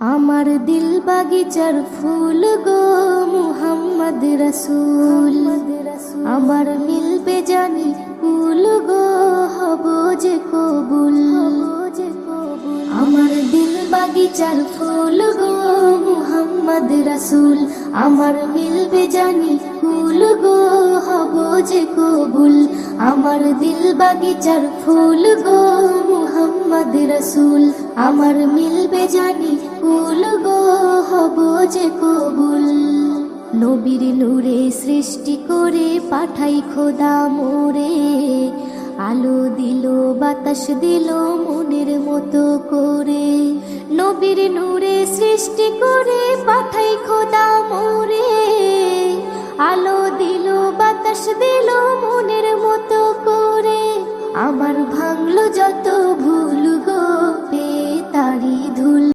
আমার দিল বাগিচার ফুল গো মুহাম্মদ রসুল। আমার মিলবে জানি ফুল গো, হব যে কবুল। আমার দিল বাগিচার ফুল গো মুহাম্মদ রসুল। আমার মিলবে জানি ফুল গো, হব যে কবুল। আমার দিল বাগিচার ফুল গো মুহাম্মদ রসুল, আমার মিলবে জানি ফুল গো, হব যে কবুল। নবীর নূরে সৃষ্টি করে পাঠাই খোদা মোরে, আলো দিল, বাতাস দিল মনের মতো করে। নবীর নূরে সৃষ্টি করে পাঠাই খোদা মোরে, আলো দিল, বাতাস দিল